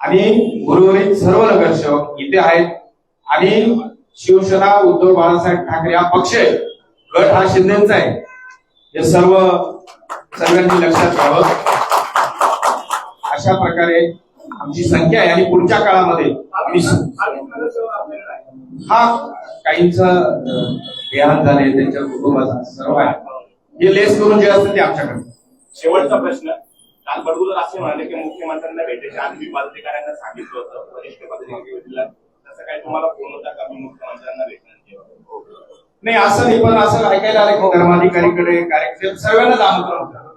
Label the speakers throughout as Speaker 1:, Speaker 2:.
Speaker 1: आणि उर्वरित सर्व नगरसेवक इथे आहेत. आणि शिवसेना उद्धव बाळासाहेब ठाकरे हा पक्ष आहे. गट हा शिंदेचा आहे. हे सर्व सगळ्यांनी लक्षात घ्यावं. अशा प्रकारे आमची संख्या आहे आणि पुढच्या काळामध्ये आम्ही हा काहींच देहांत झाले त्यांच्या कुटुंबाचा सर्व आहे. हे लेस करून जे असतं ते आमच्याकडे.
Speaker 2: शेवटचा प्रश्न. काल बडगुजर असे म्हणाले की मुख्यमंत्र्यांना भेटायच्या आधी मी पदाधिकाऱ्यांना सांगितलं होतं. वरिष्ठ पदाधिकाऱ्यांना तसं काही तुम्हाला फोन होता का? मी मुख्यमंत्र्यांना भेटणार
Speaker 1: नाही. असं नाही पण असं ऐकायला आलं की धर्माधिकारीकडे कार्यक्रम सर्वांनाच आमंत्रण होतं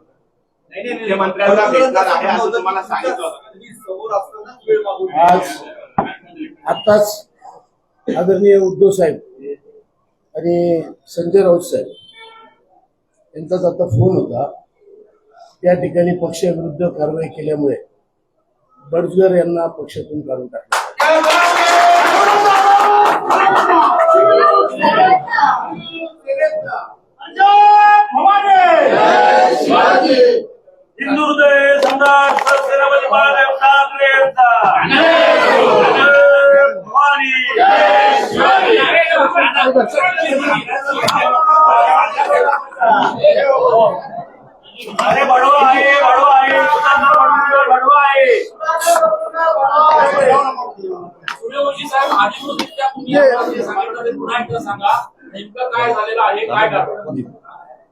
Speaker 2: नाही नाही मुख्यमंत्र्यांना भेटणार आहे असं तुम्हाला सांगितलं होतं.
Speaker 3: आज आत्ताच आदरणीय उद्धव साहेब आणि संजय राऊत साहेब यांचाच आता फोन होता. त्या ठिकाणी पक्षाविरुद्ध कारवाई केल्यामुळे बडजर यांना पक्षातून काढून टाकलं.
Speaker 4: हिंदू. हृदय सम्राट बाळासाहेब ठाकरे यांचा भवानी
Speaker 5: सूर्यवंशी साहेब अधिकृतरित्या तुम्ही आम्हाला सांगितलं ते पुन्हा एकदा सांगा. नेमकं काय झालेलं आहे काय कारण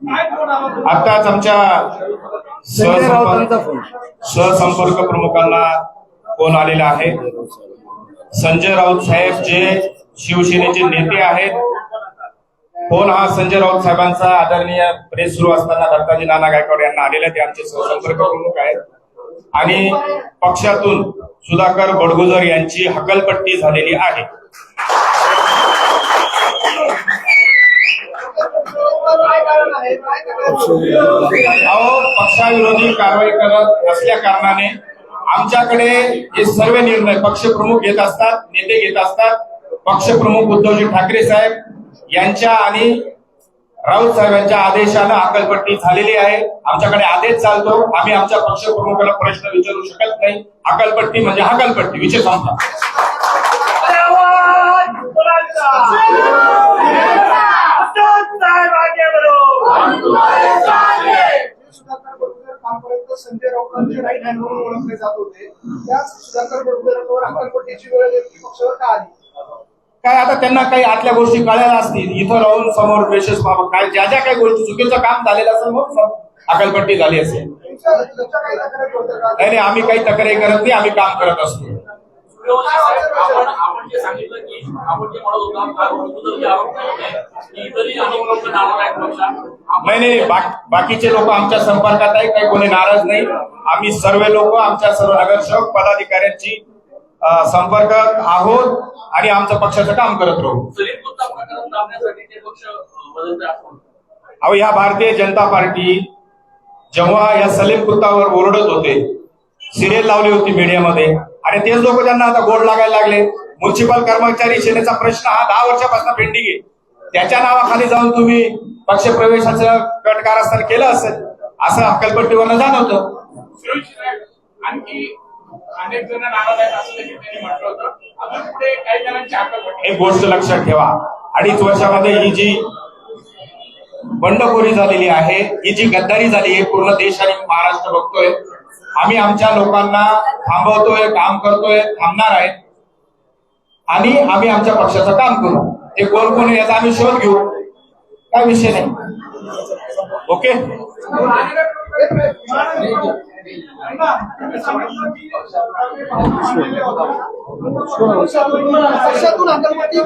Speaker 5: काय कोण आला
Speaker 1: आताच आमच्या
Speaker 3: संजय राऊतांचा
Speaker 1: सहसंपर्क
Speaker 3: फोन.
Speaker 1: सहसंपर्क प्रमुखांना फोन आलेला आहे. संजय राऊत साहेब जे शिवसेनेचे नेते आहेत फोन हा संजय राऊत साहेबांचा आदरणीय प्रेस सुरू असताना दत्ताजी नाना गायकवाड यांना आलेला ते आमचे सहसंपर्क प्रमुख आहेत. आणि पक्षातून सुधाकर बडगुजर यांची हकलपट्टी झालेली आहे. अहो पक्षाविरोधी कारवाई करत असल्या कारणाने आमच्याकडे हे सर्व निर्णय पक्षप्रमुख घेत असतात नेते घेत असतात. पक्षप्रमुख उद्धवजी ठाकरे साहेब यांच्या आणि राऊत साहेबांच्या आदेशानं अकलपट्टी झालेली आहे. आमच्याकडे आदेश चालतो. आम्ही आमच्या पक्षप्रमुखाला प्रश्न विचारू शकत नाही. अकलपट्टी म्हणजे हकलपट्टी विषय संपला.
Speaker 6: संजय राऊतांचे राईट हँड म्हणून ओळखले जात होते त्या सुधाकर बडगुजरांवर अकलपट्टीची वेळ पक्षावर का आली?
Speaker 1: काय आता त्यांना काही आतल्या गोष्टी कळायला असतील? इथं राहून समोर प्रेशस बाबा काय ज्या ज्या काही गोष्टी चुकीचं काम झालेलं असेल मग अकलपट्टी झाली असेल? नाही नाही आम्ही काही तक्रारी करत नाही आम्ही काम करत असतो. नाही. नाही बाक- बाकीचे लोक आमच्या संपर्कात आहे काही कोणी नाराज नाही. आम्ही सर्व लोक आमच्या सर्व नगरसेवक पदाधिकाऱ्यांची संपर्कात आहोत आणि आमचं पक्षाचं काम करत राहू. अहो ह्या भारतीय जनता पार्टी जेव्हा या सलीम कुत्तावर ओरडत होते सिरियल लावली होती मीडियामध्ये आणि तेच लोक त्यांना आता गोड लागायला लागले. म्युन्सिपल कर्मचारी सेनेचा प्रश्न हा दहा वर्षापासून पेंडिंग आहे. त्याच्या नावाखाली जाऊन तुम्ही पक्ष प्रवेशाचं कट कारस्थान केलं असेल असं हक्कलपट्टीवरनं जाणवतं.
Speaker 5: आणखी अनेक जण नाराज आहेत असं देखील त्यांनी म्हटलं होतं. अजून पुढे काही जणांची
Speaker 1: एक गोष्ट लक्षात ठेवा. अडीच वर्षामध्ये ही जी बंडखोरी झालेली आहे ही जी गद्दारी झाली आहे पूर्ण देश आणि महाराष्ट्र बघतोय. आम्ही आमच्या लोकांना थांबवतोय काम करतोय थांबणार आहे. आणि आम्ही आमच्या पक्षाचं काम करू. ते कोण कोण याचा आम्ही शोध घेऊ. काय विषय नाही. ओके?
Speaker 6: पक्षातून हक्कलपट्टी